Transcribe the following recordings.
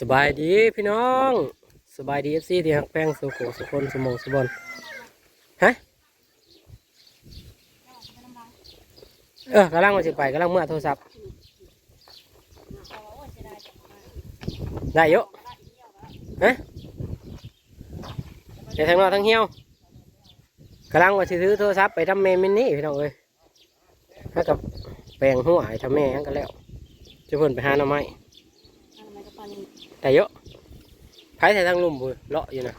สบายดีพี่น้องสบายดีเอฟซีที่หักแป้งสุโขสุคนสมองสุบนฮะเออกำลังมาสิไปกำลังเมื่อโทรศัพท์ได้เยอะฮะเดี๋ยวทางนอกทางเหี่ยวกำลังว่าสิซื้อโทรศัพท์ไปทำเมมินนี่พี่น้องเอ้ยให้กับแปลงหัวให้ทำแม่กันแล้วจะเพิ่นไปหาหน่อไม้ แต่เยอะไผ่ใส่ทางลุ่มบุเลาะอยู่นะ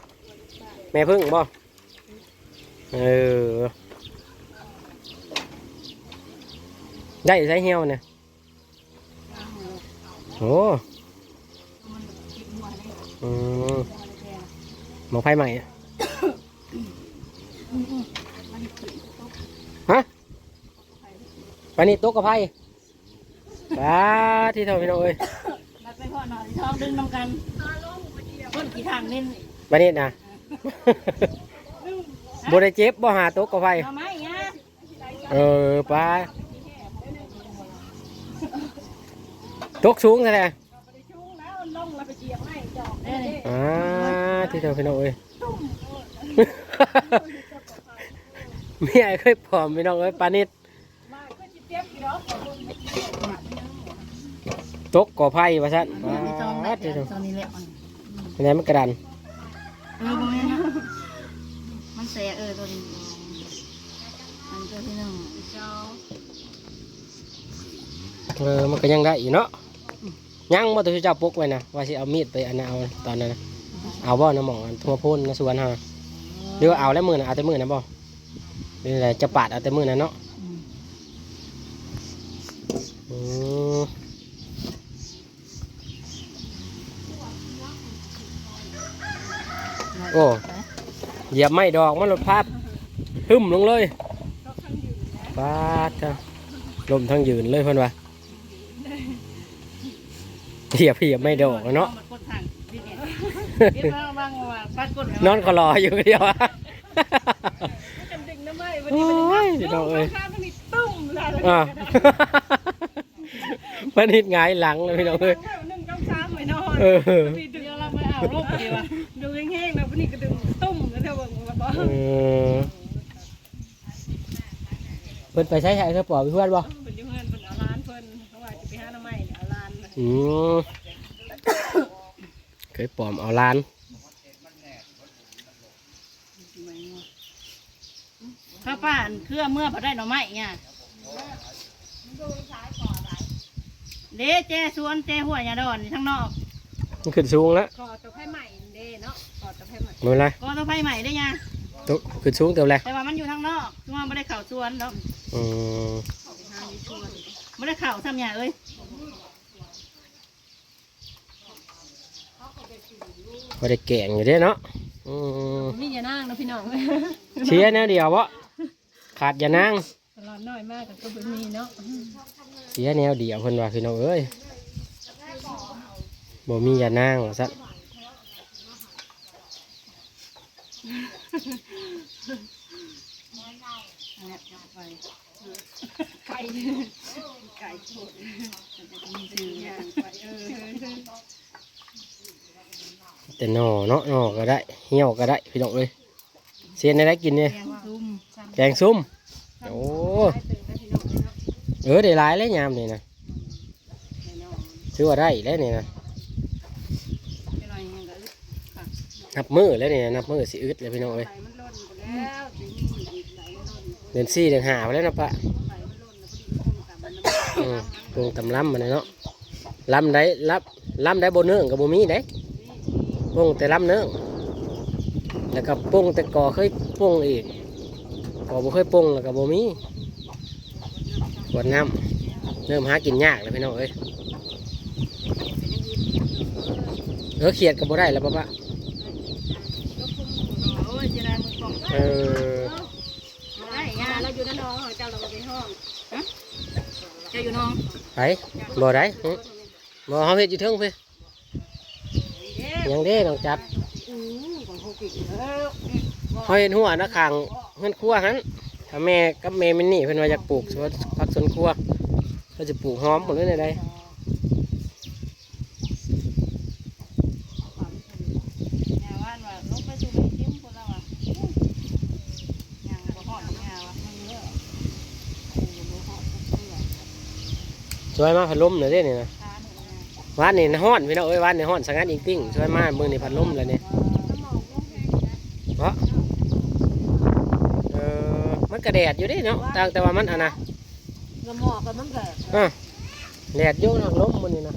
แม่พึ่งบ่เออได้ใส่เหี่ยวเนี่ยโอ้อืมหมองไผ่ใหม่อะฮะไปนี่โต๊ะกับไผ่ปลาที่เท่าพี่น้องเอ้ย ท้องดึงน้ำกันพ่นกี่ทางเล่นไปนี่นะบได้เจ็บบ่หาโต๊ะกับไผ่เอาไหมเนี่ย เออปลาตกสูงแท้ชุ่งแล้วลงแล้วไปเจียบให้จอกได้เลยๆอ่าที่เท่าพี่น้องเอ้ยเมียเคยผอมพี่น้องเอ้ยปานิด มาก็จะเตรียมกี่ดอก ตกก่อไผ่ว่าซั่นมีซองปได้ลาที่ซเท่าองนี้แหละเป็นไงมันกระดันเออบ่แม่นมันแสเออตัวนี้อันตัวที่หนึ่งเจ้าเออมันก็ยังได้อยู่เนาะยังบ่ตัวเจ้าปลุกไว้นะว่าสิเอามีดไปอันนั้นเอาตอนนั้นนะเอาบ่นะหมองอันทั่วโพ้นนะสวนเฮาหรือว่าเอาแล้วมือนะเอาแต่มือนะบ่นี่แหละจะปาดเอาแต่มือนะเนาะ อืม โอ้เหยียบไม่ดอกมันหลดพาดหึมลงเลยปาดจ้ะลมทั้งยืนเลยเพื่อนวะเหยียบเหยียบไม่ดอกอะเนาะมันกดทางที่เนี่ยคิดว่าบางว่าปัดกดนอนก็รออยู่เดียวอะจำดึงน้ำไม่วันโอ้นี้ยพี่น้องเอ้ยข้ามนี่ตุ้มเลยอะมันหิดหงายหลังเลยพี่น้องเอ้ยหนึ่งกำซ้ำไปนอนเออ เออเพิ่นไปใช้ใช้เธอปล่อยเพื่อนบ่เพิ่นอยู่เฮือนเพิ่นเอาร้านเพิ่นเขาว่าจะไปหาหน้ำไม้เอาร้านอืมเคยปลอมเอาล้าน ข้าป้านเครือเมื่อพอได้หน่อไม้เนี่ยเด้แจ้สวนแจ้หัวยาดอนทั้งนอกมันขึ้นสูงแล้วกอตะไคร้ใหม่เด้เนาะกอตะไคร้ใหม่ไม่เป็นไรกอตะไคร้ใหม่ได้ยัง ตกขึ้นสูงเต็มเลยแต่ว่ามันอยู่ทางนอกคือว่าไม่ได้เข่าสวนเนาะอืมไม่ได้เข่าทำอย่างเอ้ยพอได้แกงอยู่เด้เนาะอืมนี่อย่านั่งนะพี่น้องเชียร์แนวเดียววะขาดอย่านางตลอดน้อยมากกับก็เป็นมีเนาะเชียร์แนวเดียวเพิ่นว่าพี่น้องเอ้ยบ่มีอย่านา งว่าซั่นไปไก่ไก่โคตรมีสื่อย่างไปเออแต่หน่อเนาะหน่อก็ได้เหี่ยวก็ได้พี่น้องเอ้ยเสียนได้กินเนี่ยแกงซุ่มแกงซุ่มโอ้เออได้หลายแล้วยามนี่นะถือว่าได้แล้วนี่นะ นับมือแล้วนี่นะนับมือสิอึดเลยพี่น้องเอ้ยมันล่นไปแล้วถึงอีกไหลมันล่นเดือนสี่เดือนห้าไปแล้วนะปะไหลมันล่นแล้วพอดีคงกับมันอืมปรุงตำล้ำมันเนาะล้ำได้ล้ำล้ำได้บนเนื้อกับบ่มีได้ปรุงแต่ล้ำเนื้อแล้วก็ปรุงแต่ก่อเคยปรุงอีกก่อบ่เคยปรุงแล้วก็บ่มีขวดน้ำเริ่มหากินยากเลยพี่น้องเอ้ยเออเขียดกับบ่ได้แล้วปะปะ เออไอ้ยาเราอยู่ในน้องเจ้าเราไปห้องฮะเจ้าอยู่น้องไปบ่ได้หึบ่เฮาเฮ็ดอยู่เทิงเพิ่นยังเด้น้องจับเขาปิดแล้วเฮาเฮ็ดหัวนะข้างเฮือนครัวหันถ้าแม่กับแม่มินนี่เพิ่นว่าอยากปลูกสวนผักสวนครัวเขาจะปลูกหอมหมดเลยในใด ช่วยมาพัดลมหน่อยเด้นี่นะทานเนี่ยวานนี่ฮ้อนพี่น้องเอ้ยวานนี่ฮ้อนสังกัดอิงติ้งช่วยมามือนี่พัดลมแล้วนี่เพราะเออมันกระแดดอยู่เดิเนาะต่างแต่ว่ามันอะนะน้ำหมอกกับมันก็อะแดดอยู่ทางลมมันนี่นะ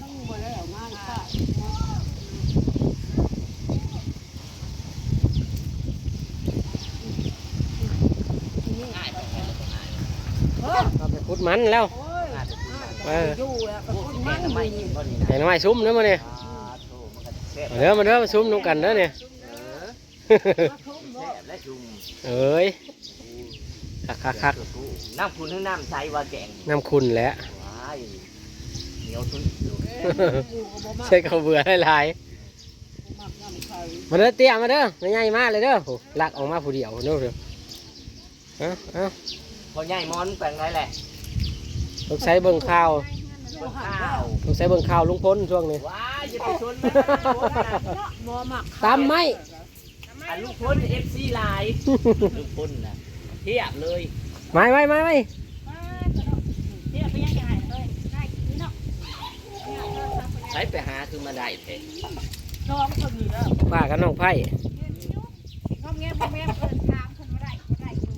ต้องบ่ได้ออกมาค่ะ เอาไปขุด มันแล้วโอ้ยเอออยู่แล้วก็คนมันไม่นี่เห็นไม้ซุ้มเด้อมาเนี่ยมาเด้อมาเด้อมาซุ้มน้ำกันเด้อเนี่ยและจุ่มเอ้ยคักคักคักน้ำคุณหรือน้ำใสว่าแกงน้ำคุณแหละว้ายเหนียวทุนอยู่อยู่ก็บ่มากใช่เขาวเบื่อหลายมากน้ำไข่ๆมาเด้อเตี้ยมาเด้อไม่ใหญ่มากเลยเด้อโหลักออกมาผู้เดียวเด้อเด้อเอ้าเอ้าพอใหญ่มอนแปลงไรแหละ ลูกใช้เบิ่งข่าวต้นข้าวลูกใช้เบิ่งข่าวลุงพลช่วงนี้ว้ายอย่าไปชนมันบ่มักตามไหมอันลูกพ้นเอฟซีไลน์ลูกพ้นนะเทียบเลยไม่ไม่ไม่ไม่เดี๋ยวไปยังไงเอ้ยได้กินเนาะใช้ไปหาคือมาได้เถอะน้องคนนี้แล้วป้ากับน้องไผ่น้องแง้มแง้มเพิ่นถามเพิ่นบ่ได้บ่ได้อยู่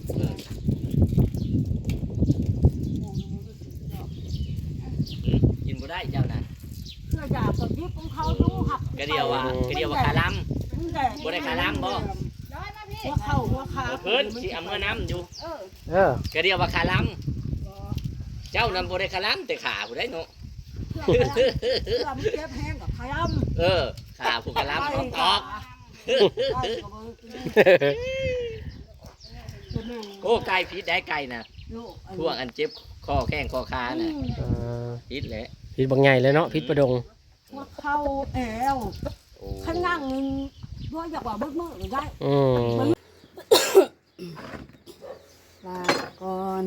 กินบ่ได้เจ้าน่ะ เพื่ออยากคนที่ของเขาดูหัก กระเดีย วว่ากระเดียวว่าคาลัมบ่ได้ขาล้ำบ่หัวเข่าหัวขาเพิ่นสิเอามื่อน้ำอยู่เออเออกระเดียวว่าคาลัมเจ้านำบ่ได้คาลัมแต่ขาบ่ได้เนาะเพื่อเพื่อมันเจ็บแห้งกับขยำเออขาผู้คาลัมออกออกโอ้ไก่พิษได้ไก่น่ะพวกอันเจ็บคอแข้งคอขาน่ะเออพิษแหละพิษบางใหญ่เลยเนาะพิษประดงหัวเข่าแอวโอ้ ข้างนั่งนึงด้วยอยากว่าเบิกมือได้ อืม ลาก่อน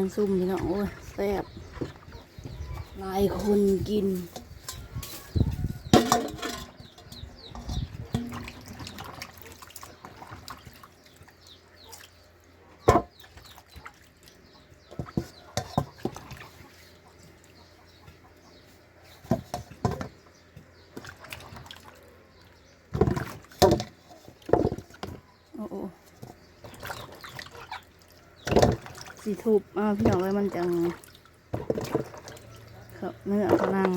งซุ่มพี่น้องโอ้ยแซ่บหลายคนกิน สีทุบอ่าพี่น้องเลยมันจังครับเนื้อพลัง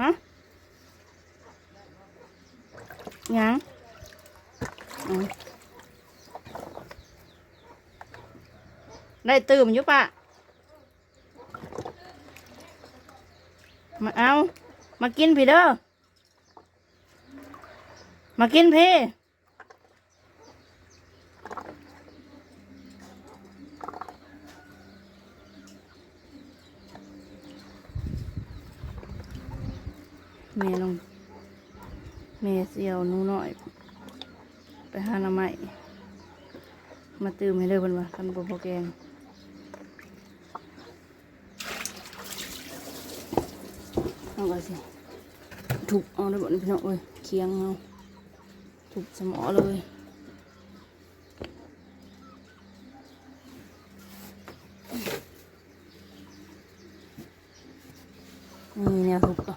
ฮะยังได้ตื่มอยู่ปะมาเอา มากินพี่เด้อ มากินพี่ แม่ลงแม่เสียว หนูหน่อย ไปหาหน้ำไม้มาตื่มให้เลยเพิ่นว่าคันบ่พอแกงเอาก็สิถูกเอาได้บ่นี่พี่น้องเอ้ยเคียงเอาถูกสมอเลยนี่แนวถูก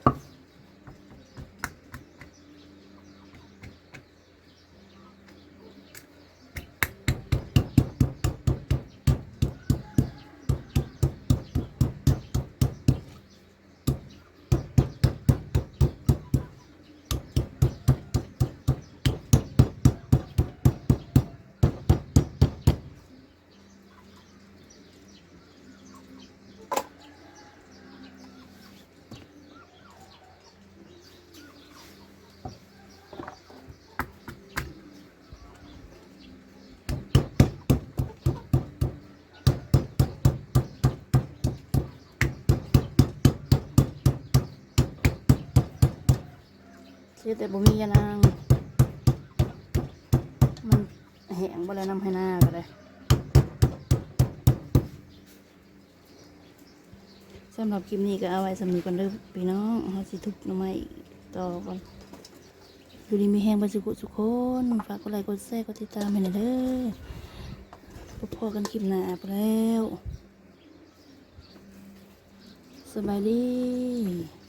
อะเสียแต่บ่มียานาง มันแห้งบ่แล้วน้ำให้หน้าก็ได้สำหรับคลิปนี้ก็เอาไว้สำนึกกันเด้อพี่น้องเฮาสิทุบหน่อไม้ต่อก่อนอยู่ดีมีแห้งบ่สุขสุขคนฝากกดไลค์กดแชร์กดติดตามให้หน่อยเด้อพบพอกันคลิปหน้าไปแล้วสบายดี